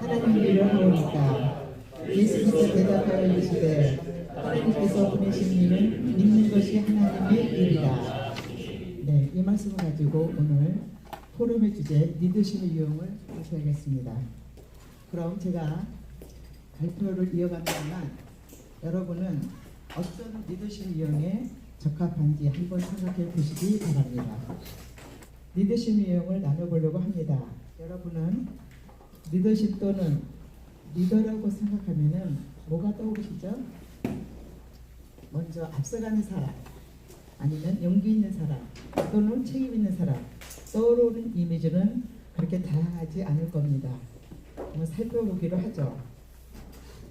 하나님을 영원하니까 예수께서 대답하여 이르시되 하나님께서 보내신 이는 믿는 것이 하나님의 일이다. 네, 이 말씀을 가지고 오늘 포럼의 주제 믿으시는 유형을 하셔야겠습니다. 그럼 제가 발표를 이어간다면 여러분은 어떤 리더십 유형에 적합한지 한번 생각해 보시기 바랍니다. 리더십 유형을 나눠보려고 합니다. 여러분은 리더십 또는 리더라고 생각하면은 뭐가 떠오르시죠? 먼저 앞서가는 사람, 아니면 용기 있는 사람, 또는 책임 있는 사람 떠오르는 이미지는 그렇게 다양하지 않을 겁니다. 한번 살펴보기로 하죠.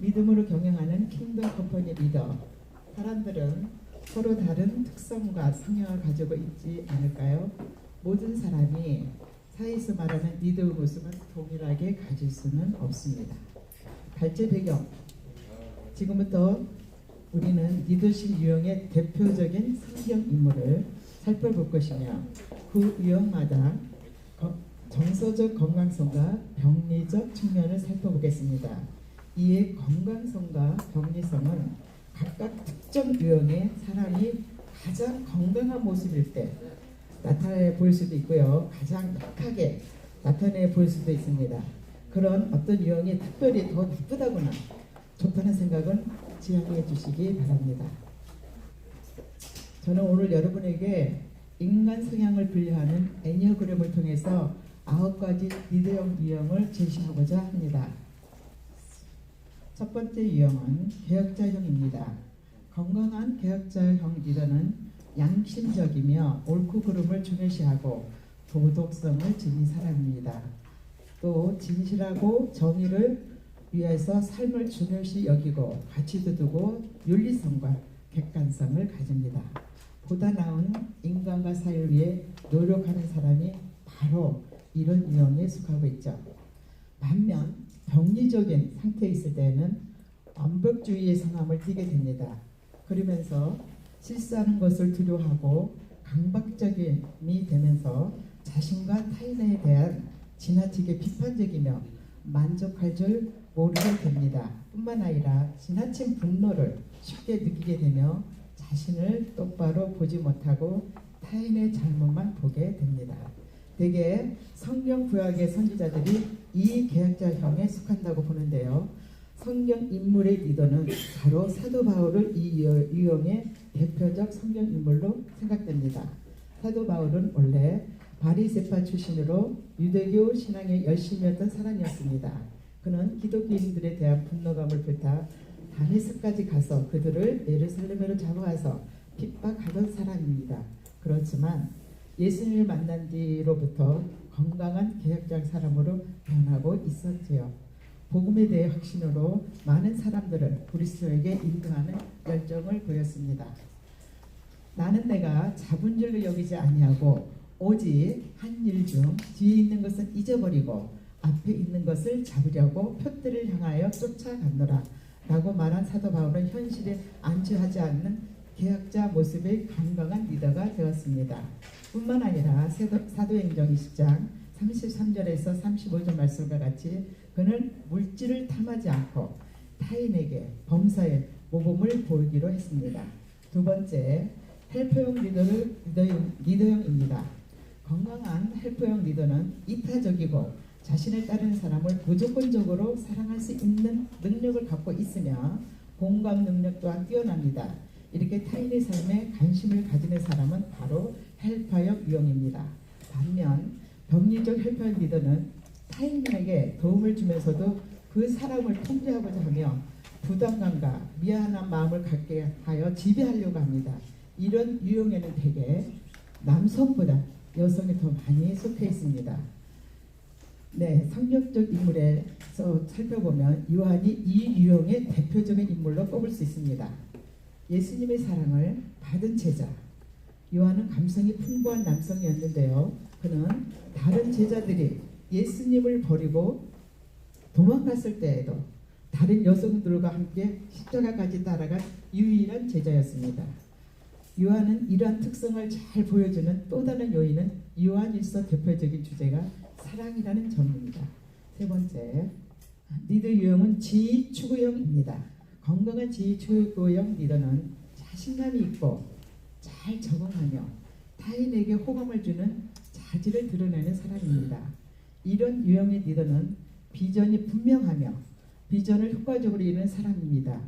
믿음으로 경영하는 킹덤 컴퍼니 리더. 사람들은 서로 다른 특성과 성향을 가지고 있지 않을까요? 모든 사람이 사회에서 말하는 리더의 모습은 동일하게 가질 수는 없습니다. 발제 배경. 지금부터 우리는 리더십 유형의 대표적인 성경 인물을 살펴볼 것이며 그 유형마다 거- 정서적 건강성과 병리적 측면을 살펴보겠습니다. 이에 건강성과 병리성은 각각 특정 유형의 사람이 가장 건강한 모습일 때 나타내 보일 수도 있고요. 가장 약하게 나타내 보일 수도 있습니다. 그런 어떤 유형이 특별히 더 나쁘다거나 좋다는 생각은 지양해 주시기 바랍니다. 저는 오늘 여러분에게 인간 성향을 분류하는 애니어그램을 통해서 아홉 가지 리더형 유형을 제시하고자 합니다. 첫 번째 유형은 개혁자형입니다. 건강한 개혁자형 리더는 양심적이며 옳고 그름을 중요시하고 도덕성을 지닌 사람입니다. 또 진실하고 정의를 위해서 삶을 중요시 여기고 가치도 두고 윤리성과 객관성을 가집니다. 보다 나은 인간과 사회를 위해 노력하는 사람이 바로 이런 유형에 속하고 있죠. 반면 병리적인 상태에 있을 때는 완벽주의의 성함을 띠게 됩니다. 그러면서 실수하는 것을 두려워하고 강박적임이 되면서 자신과 타인에 대한 지나치게 비판적이며 만족할 줄 모르게 됩니다. 뿐만 아니라 지나친 분노를 쉽게 느끼게 되며 자신을 똑바로 보지 못하고 타인의 잘못만 보게 됩니다. 대개 성경 구약의 선지자들이 이 계약자형에 속한다고 보는데요. 성경 인물의 리더는 바로 사도 바울을 이 유- 유형의 대표적 성경 인물로 생각됩니다. 사도 바울은 원래 바리세파 출신으로 유대교 신앙에 열심이었던 사람이었습니다. 그는 기독교인들에 대한 분노감을 불타 다메스까지 가서 그들을 예루살렘으로 잡아와서 핍박하던 사람입니다. 그렇지만 예수님을 만난 뒤로부터 건강한 개혁장 사람으로 변하고 있었지요. 복음에 대해 확신으로 많은 사람들을 그리스도에게 인도하는 열정을 보였습니다. 나는 내가 잡은 줄로 여기지 아니하고 오직 한 일 중 뒤에 있는 것은 잊어버리고 앞에 있는 것을 잡으려고 표대를 향하여 쫓아갔노라 라고 말한 사도 바울은 현실에 안주하지 않는 계약자 모습의 건강한 리더가 되었습니다. 뿐만 아니라 사도- 사도행전 20장 33절에서 35절 말씀과 같이 그는 물질을 탐하지 않고 타인에게 범사에 모범을 보이기로 했습니다. 두 번째, 헬퍼형 리더를 리더형, 리더형 입니다. 건강한 헬퍼형 리더는 이타적이고 자신을 따르는 사람을 무조건적으로 사랑할 수 있는 능력을 갖고 있으며 공감 능력 또한 뛰어납니다. 이렇게 타인의 삶에 관심을 가지는 사람은 바로 헬퍼형 유형입니다. 반면 병리적 헬퍼형 리더는 타인에게 도움을 주면서도 그 사람을 통제하고자 하며 부담감과 미안한 마음을 갖게 하여 지배하려고 합니다. 이런 유형에는 대개 남성보다 여성이 더 많이 속해 있습니다. 네, 성격적 인물에서 살펴보면 요한이 이 유형의 대표적인 인물로 꼽을 수 있습니다. 예수님의 사랑을 받은 제자. 요한은 감성이 풍부한 남성이었는데요. 그는 다른 제자들이 예수님을 버리고 도망갔을 때에도 다른 여성들과 함께 십자가까지 따라간 유일한 제자였습니다. 요한은 이러한 특성을 잘 보여주는 또 다른 요인은 요한일서 대표적인 주제가 사랑이라는 점입니다. 세 번째, 리더 유형은 지휘 추구형입니다. 건강한 지휘 추구형 리더는 자신감이 있고 잘 적응하며 타인에게 호감을 주는 자질을 드러내는 사람입니다. 이런 유형의 리더는 비전이 분명하며 비전을 효과적으로 이루는 사람입니다.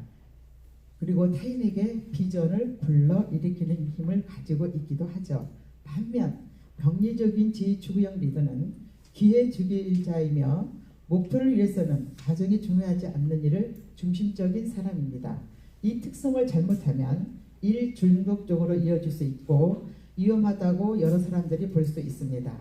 그리고 타인에게 비전을 불러 일으키는 힘을 가지고 있기도 하죠. 반면 병리적인 지휘추구형 리더는 기회주기자이며 목표를 위해서는 가정이 중요하지 않는 일을 중심적인 사람입니다. 이 특성을 잘못하면 일 중독적으로 이어질 수 있고 위험하다고 여러 사람들이 볼 수 있습니다.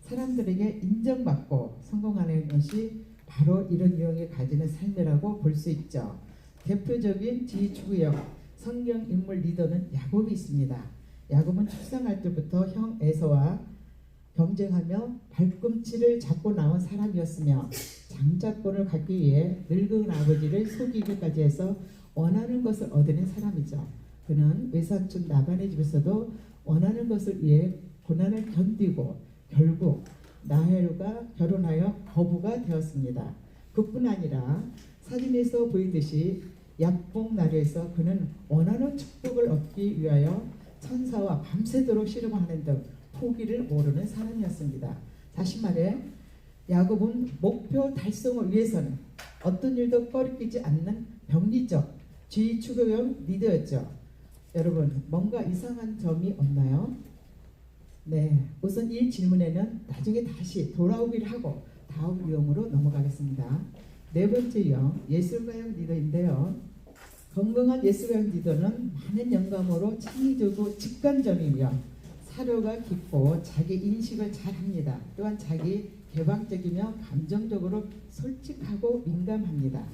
사람들에게 인정받고 성공하는 것이 바로 이런 유형이 가지는 삶이라고 볼 수 있죠. 대표적인 지휘추구형 성경 인물 리더는 야곱이 있습니다. 야곱은 출생할 때부터 형 에서와 경쟁하며 발꿈치를 잡고 나온 사람이었으며 장자권을 갖기 위해 늙은 아버지를 속이기까지 해서 원하는 것을 얻어낸 사람이죠. 그는 외삼촌 나반의 집에서도 원하는 것을 위해 고난을 견디고 결국 나헬과 결혼하여 거부가 되었습니다. 그뿐 아니라 사진에서 보이듯이 약봉 나루에서 그는 원하는 축복을 얻기 위하여 천사와 밤새도록 씨름하는 등 포기를 모르는 사람이었습니다. 다시 말해 야곱은 목표 달성을 위해서는 어떤 일도 꺼리끼지 않는 병리적 지휘 추구형 리더였죠. 여러분 뭔가 이상한 점이 없나요? 네, 우선 이 질문에는 나중에 다시 돌아오기를 하고 다음 유형으로 넘어가겠습니다. 네 번째 유형 예술가형 리더인데요. 건강한 예술가형 리더는 많은 영감으로 창의적이고 직관적이며 사료가 깊고 자기 인식을 잘합니다. 또한 자기 개방적이며 감정적으로 솔직하고 민감합니다.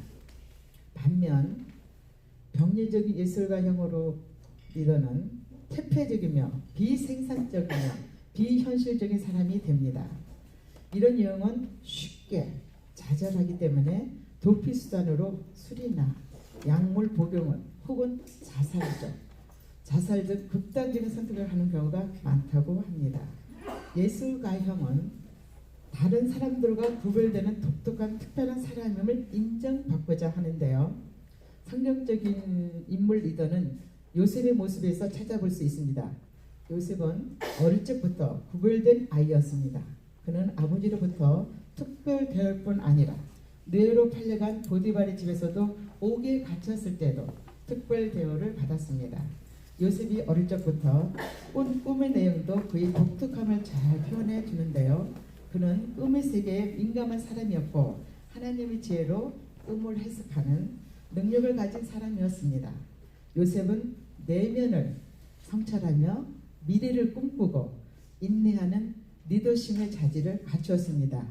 반면 병리적인 예술가형으로 리더는 퇴폐적이며 비생산적이며 비현실적인 사람이 됩니다. 이런 유형은 쉽게 좌절하기 때문에 도피 수단으로 술이나 약물 복용은 혹은 자살적 자살 등 극단적인 선택을 하는 경우가 많다고 합니다. 예술가형은 다른 사람들과 구별되는 독특한 특별한 사람임을 인정받고자 하는데요. 성경적인 인물 리더는 요셉의 모습에서 찾아볼 수 있습니다. 요셉은 어릴 적부터 구별된 아이였습니다. 그는 아버지로부터 특별 대할 뿐 아니라 뇌로 팔려간 보디발의 집에서도 옥에 갇혔을 때도 특별 대우를 받았습니다. 요셉이 어릴 적부터 꾼 꿈의 내용도 그의 독특함을 잘 표현해 주는데요. 그는 꿈의 세계에 민감한 사람이었고 하나님의 지혜로 꿈을 해석하는 능력을 가진 사람이었습니다. 요셉은 내면을 성찰하며 미래를 꿈꾸고 인내하는 리더십의 자질을 갖추었습니다.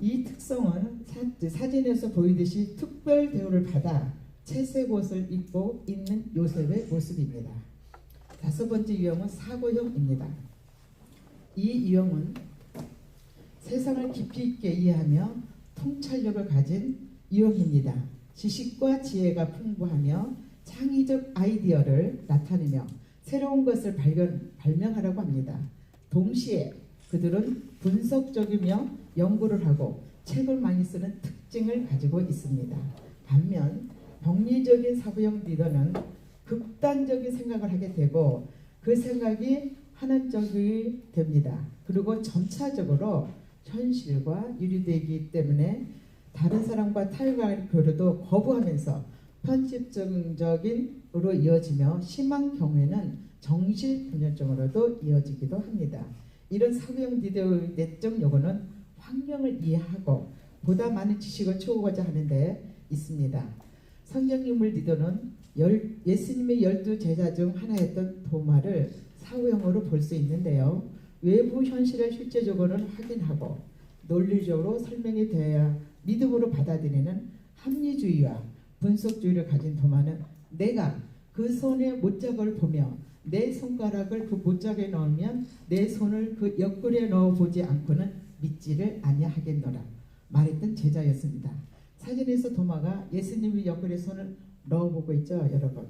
이 특성은 사, 사진에서 보이듯이 특별 대우를 받아 채색 옷을 입고 있는 요셉의 모습입니다. 다섯 번째 유형은 사고형입니다. 이 유형은 세상을 깊이 있게 이해하며 통찰력을 가진 유형입니다. 지식과 지혜가 풍부하며 창의적 아이디어를 나타내며 새로운 것을 발견, 발명하라고 합니다. 동시에 그들은 분석적이며 연구를 하고 책을 많이 쓰는 특징을 가지고 있습니다. 반면 병리적인 사고형 리더는 극단적인 생각을 하게 되고 그 생각이 하나적이 됩니다. 그리고 점차적으로 현실과 유리되기 때문에 다른 사람과 타협할 교류도 거부하면서 편집적인으로 이어지며 심한 경우에는 정신분열증으로도 이어지기도 합니다. 이런 사고형 리더의 내적 요구는 환경을 이해하고 보다 많은 지식을 채우고자 하는데 있습니다. 성경인물 리더는 열, 예수님의 열두 제자 중 하나였던 도마를 사고형으로 볼 수 있는데요. 외부 현실을 실제적으로는 확인하고 논리적으로 설명이 되어야 믿음으로 받아들이는 합리주의와 분석주의를 가진 도마는 내가 그 손의 못잡을 보며 내 손가락을 그 못잡에 넣으면 내 손을 그 옆구리에 넣어 보지 않고는 믿지를 아니하겠노라 말했던 제자였습니다. 사진에서 도마가 예수님의 옆구리에 손을 넣어보고 있죠, 여러분.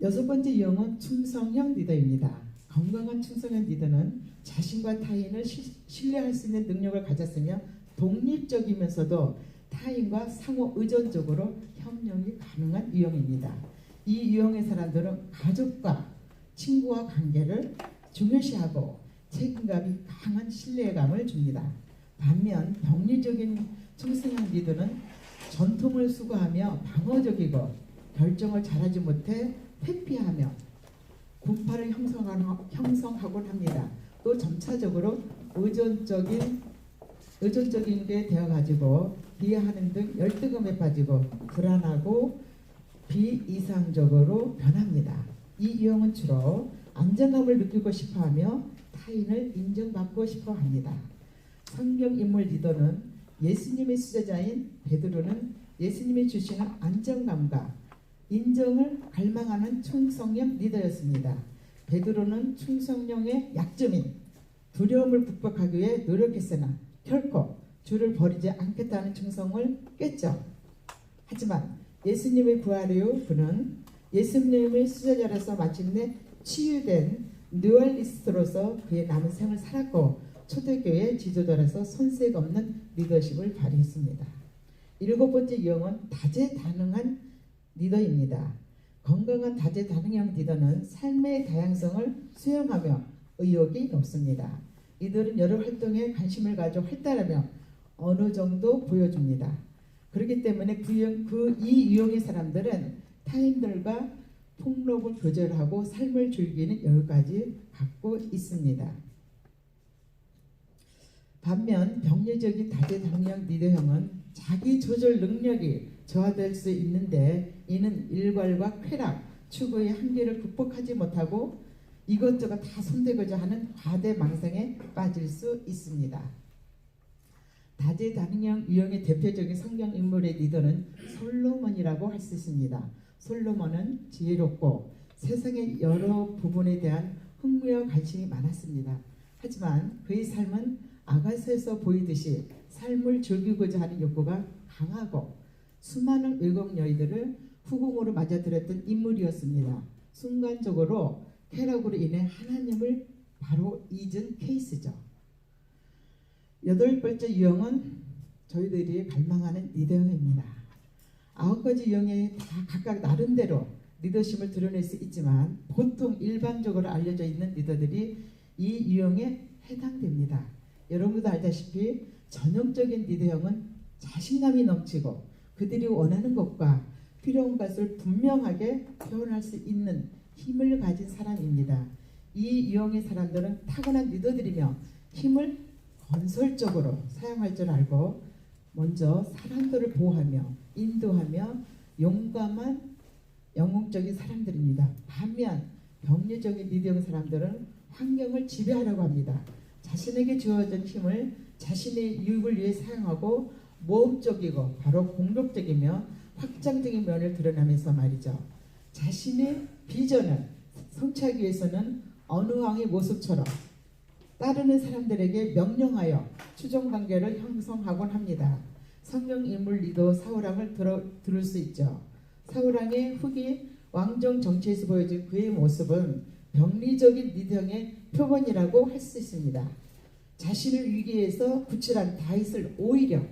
여섯 번째 유형은 충성형 리더입니다. 건강한 충성형 리더는 자신과 타인을 시- 신뢰할 수 있는 능력을 가졌으며 독립적이면서도 타인과 상호 의존적으로 협력이 가능한 유형입니다. 이 유형의 사람들은 가족과 친구와 관계를 중요시하고 책임감이 강한 신뢰감을 줍니다. 반면 병리적인 청소년 리더는 전통을 수고하며 방어적이고 결정을 잘하지 못해 회피하며 군파를 형성하곤 합니다. 또 점차적으로 의존적인 의존적인 게 되어가지고 비하하는 등 열등감에 빠지고 불안하고 비이상적으로 변합니다. 이 유형은 주로 안정감을 느끼고 싶어하며 타인을 인정받고 싶어합니다. 성경 인물 리더는 예수님의 수제자인 베드로는 예수님이 주시는 안정감과 인정을 갈망하는 충성형 리더였습니다. 베드로는 충성령의 약점인 두려움을 극복하기 위해 노력했으나 결코 주를 버리지 않겠다는 충성을 깼죠. 하지만 예수님의 부활 이후 그는 예수님의 수제자로서 마침내 치유된 뉴얼리스트로서 그의 남은 생을 살았고 초대교회 지도자로서 손색 없는 리더십을 발휘했습니다. 일곱 번째 유형은 다재다능한 리더입니다. 건강한 다재다능형 리더는 삶의 다양성을 수용하며 의욕이 높습니다. 이들은 여러 활동에 관심을 가져 활달하며 어느 정도 보여줍니다. 그렇기 때문에 그, 그 이 유형의 사람들은 타인들과 폭력을 교절하고 삶을 즐기는 여유까지 갖고 있습니다. 반면 병리적인 다재다능형 리더형은 자기 조절 능력이 저하될 수 있는데 이는 일괄과 쾌락, 추구의 한계를 극복하지 못하고 이것저것 다 손대고자 하는 과대망상에 빠질 수 있습니다. 다재다능형 유형의 대표적인 성경 인물의 리더는 솔로몬이라고 할 수 있습니다. 솔로몬은 지혜롭고 세상의 여러 부분에 대한 흥미와 관심이 많았습니다. 하지만 그의 삶은 아가서에서 보이듯이 삶을 즐기고자 하는 욕구가 강하고 수많은 외국 여인들을 후궁으로 맞아들였던 인물이었습니다. 순간적으로 쾌락으로 인해 하나님을 바로 잊은 케이스죠. 여덟 번째 유형은 저희들이 갈망하는 리더형입니다. 아홉 가지 유형에 다 각각 나름대로 리더십을 드러낼 수 있지만 보통 일반적으로 알려져 있는 리더들이 이 유형에 해당됩니다. 여러분도 알다시피 전형적인 리더형은 자신감이 넘치고 그들이 원하는 것과 필요한 것을 분명하게 표현할 수 있는 힘을 가진 사람입니다. 이 유형의 사람들은 타고난 리더들이며 힘을 건설적으로 사용할 줄 알고 먼저 사람들을 보호하며 인도하며 용감한 영웅적인 사람들입니다. 반면 병리적인 리더형 사람들은 환경을 지배하려고 합니다. 자신에게 주어진 힘을 자신의 유익을 위해 사용하고 모험적이고 바로 공격적이며 확장적인 면을 드러내면서 말이죠. 자신의 비전을 성취하기 위해서는 어느 왕의 모습처럼 따르는 사람들에게 명령하여 추종 관계를 형성하곤 합니다. 성경 인물 리더 사울왕을 들어, 들을 수 있죠. 사울왕의 후기 왕정 정치에서 보여진 그의 모습은 병리적인 리더형의 표본이라고 할 수 있습니다. 자신을 위기에서 구출한 다윗을 오히려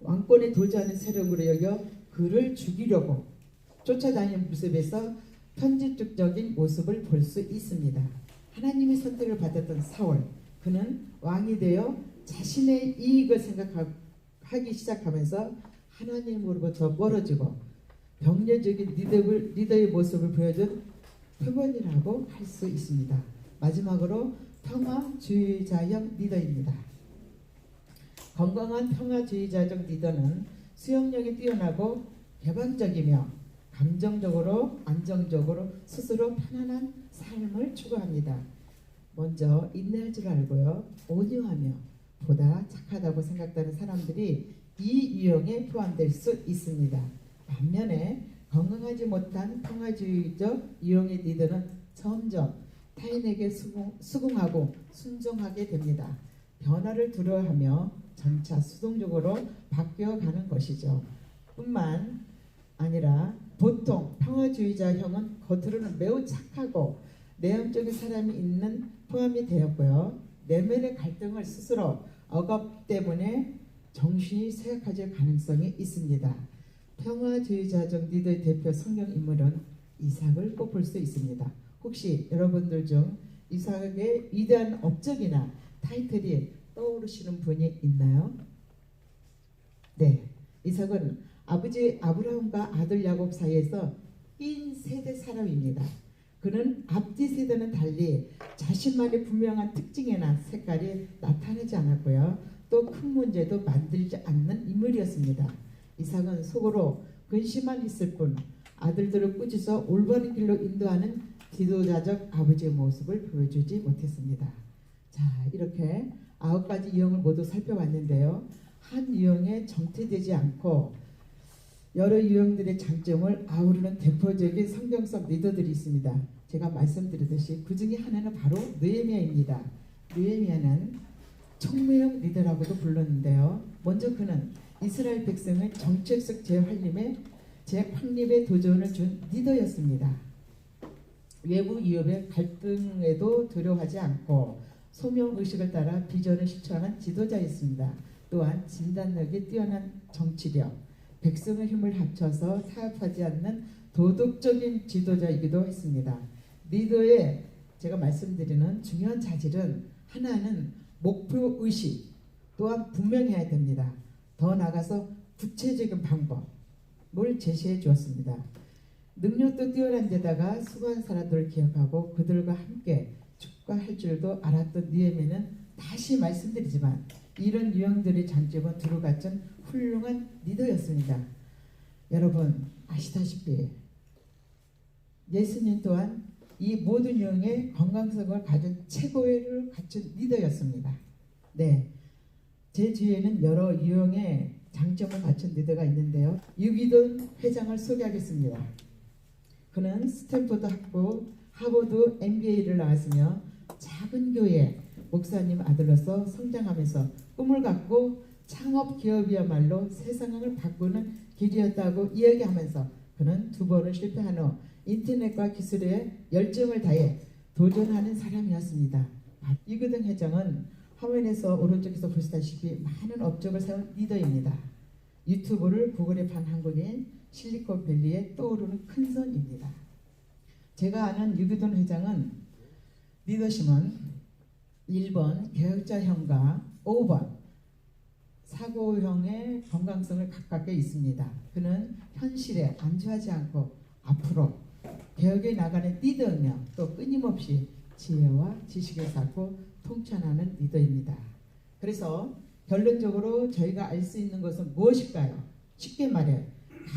왕권에 도주하는 세력으로 여겨 그를 죽이려고 쫓아다니는 모습에서 편집적인 모습을 볼 수 있습니다. 하나님의 선택을 받았던 사울, 그는 왕이 되어 자신의 이익을 생각하기 시작하면서 하나님으로부터 멀어지고 병렬적인 리더를, 리더의 모습을 보여준 표본이라고 할 수 있습니다. 마지막으로 평화주의자형 리더입니다. 건강한 평화주의자적 리더는 수용력이 뛰어나고 개방적이며 감정적으로 안정적으로 스스로 편안한 삶을 추구합니다. 먼저 인내할 줄 알고요. 온유하며 보다 착하다고 생각하는 사람들이 이 유형에 포함될 수 있습니다. 반면에 건강하지 못한 평화주의적 유형의 리더는 점점 타인에게 수긍, 수긍 하고 순종하게 됩니다. 변화를 두려워하며 점차 수동적으로 바뀌어가는 것이죠. 뿐만 아니라 보통 평화주의자형은 겉으로는 매우 착하고 내용적인 사람이 있는 포함이 되었고요. 내면의 갈등을 스스로 억압 때문에 정신이 쇠약해질 가능성이 있습니다. 평화주의자적 리더의 대표 성경 인물은 이삭을 꼽을 수 있습니다. 혹시 여러분들 중 이삭의 위대한 업적이나 타이틀이 떠오르시는 분이 있나요? 네, 이삭은 아버지 아브라함과 아들 야곱 사이에서 인 세대 사람입니다. 그는 앞뒤 세대는 달리 자신만의 분명한 특징이나 색깔이 나타나지 않았고요. 또 큰 문제도 만들지 않는 인물이었습니다. 이삭은 속으로 근심만 있을 뿐 아들들을 꾸짖어 올바른 길로 인도하는 지도자적 아버지의 모습을 보여주지 못했습니다. 자, 이렇게 아홉 가지 유형을 모두 살펴봤는데요. 한 유형에 정체되지 않고 여러 유형들의 장점을 아우르는 대표적인 성경적 리더들이 있습니다. 제가 말씀드렸듯이 그 중에 하나는 바로 느헤미야입니다. 느헤미야는 총무형 리더라고도 불렀는데요. 먼저 그는 이스라엘 백성의 정책적 재활림에 재확립에 도전을 준 리더였습니다. 외부 위협의 갈등에도 두려워하지 않고 소명 의식을 따라 비전을 실천한 지도자였습니다. 또한 진단력이 뛰어난 정치력, 백성의 힘을 합쳐서 타협하지 않는 도덕적인 지도자이기도 했습니다. 리더의 제가 말씀드리는 중요한 자질은 하나는 목표 의식 또한 분명해야 됩니다. 더 나아가서 구체적인 방법을 제시해 주었습니다. 능력도 뛰어난 데다가 수고한 사람들을 기억하고 그들과 함께 축구할 줄도 알았던 니에미는 다시 말씀드리지만 이런 유형들의 장점은 두루 갖춘 훌륭한 리더였습니다. 여러분 아시다시피 예수님 또한 이 모든 유형의 건강성을 가진 최고를 갖춘 리더였습니다. 네, 제 주위에는 여러 유형의 장점을 갖춘 리더가 있는데요. 유기돈 회장을 소개하겠습니다. 그는 스탠포드 학부 하버드 MBA를 나왔으며 작은 교회 목사님 아들로서 성장하면서 꿈을 갖고 창업 기업이야말로 세상을 바꾸는 길이었다고 이야기하면서 그는 두 번을 실패한 후 인터넷과 기술에 열정을 다해 도전하는 사람이었습니다. 이그등 회장은 화면에서 오른쪽에서 보시다시피 많은 업적을 세운 리더입니다. 유튜브를 구글에 판 한국인 실리콘밸리에 떠오르는 큰 손입니다. 제가 아는 유기돈 회장은 리더십은 1번 개혁자형과 5번 사고형의 건강성을 가깝게 있습니다. 그는 현실에 안주하지 않고 앞으로 개혁에 나가는 리더며 또 끊임없이 지혜와 지식을 쌓고 통찰하는 리더입니다. 그래서 결론적으로 저희가 알 수 있는 것은 무엇일까요? 쉽게 말해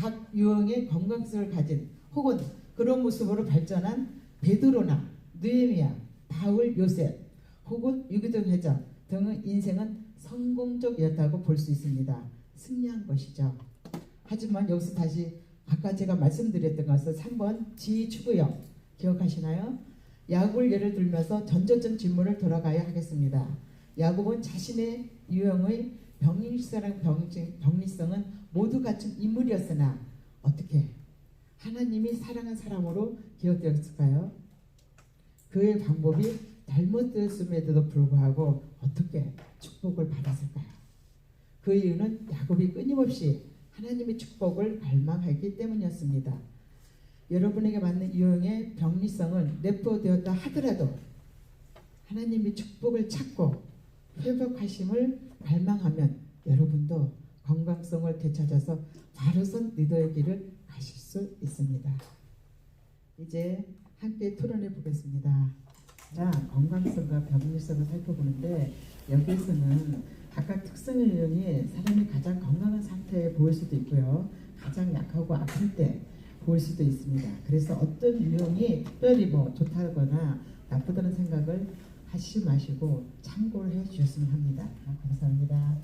각 유형의 건강성을 가진 혹은 그런 모습으로 발전한 베드로나 느헤미야, 바울, 요셉 혹은 유기동 회장 등의 인생은 성공적이었다고 볼 수 있습니다. 승리한 것이죠. 하지만 여기서 다시 아까 제가 말씀드렸던 것은 3번 지휘추구형 기억하시나요? 야곱을 예를 들면서 전조점 질문을 돌아가야 하겠습니다. 야곱은 자신의 유형의 병리성, 병리성은 모두 갖춘 인물이었으나 어떻게 하나님이 사랑한 사람으로 기억되었을까요? 그의 방법이 잘못되었음에도 불구하고 어떻게 축복을 받았을까요? 그 이유는 야곱이 끊임없이 하나님의 축복을 갈망하기 때문이었습니다. 여러분에게 맞는 유형의 병리성은 내포되었다 하더라도 하나님의 축복을 찾고 회복하심을 갈망하면 여러분도 건강성을 되찾아서 바로선 리더의 길을 가실 수 있습니다. 이제 함께 토론해 보겠습니다. 자, 건강성과 병리성을 살펴보는데 여기에서는 각각 특성의 유형이 사람이 가장 건강한 상태에 보일 수도 있고요. 가장 약하고 아플 때 보일 수도 있습니다. 그래서 어떤 유형이 특별히 뭐 좋다거나 나쁘다는 생각을 하시지 마시고 참고를 해 주셨으면 합니다. 감사합니다.